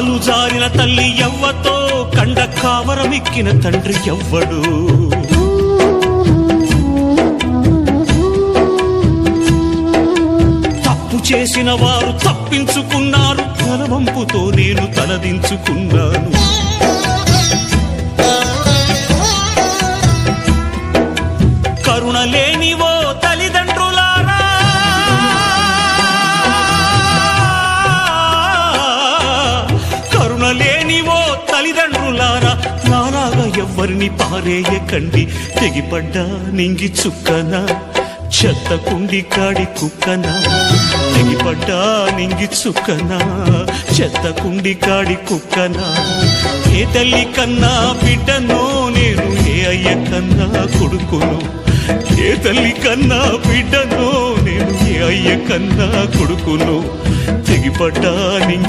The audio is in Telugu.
పాలు జారిన తల్లి ఎవ్వతో కండ కావరమెక్కిన తండ్రి ఎవ్వడు. తప్పు చేసిన వారు తప్పించుకున్నారు తలవంపుతో నేను తలదించుకున్నాను కరుణ లేనివో ఎవ్వరిని పారేయకండి తెగిపడ్డా నింగి చుక్కనా చెత్త కుండి కాడి కుక్కనా. తెగిపడ్డా నింగి చుక్కనా చెత్త కుండి కాడి కుక్కనా. ఏ తల్లి కన్నా బిడ్డను నేను ఏ అయ్య కన్నా కొడుకును? ఏ తల్లి కన్నా బిడ్డను నేను ఏ అయ్య కన్నా కొడుకును? తెగిపడ్డా నింగి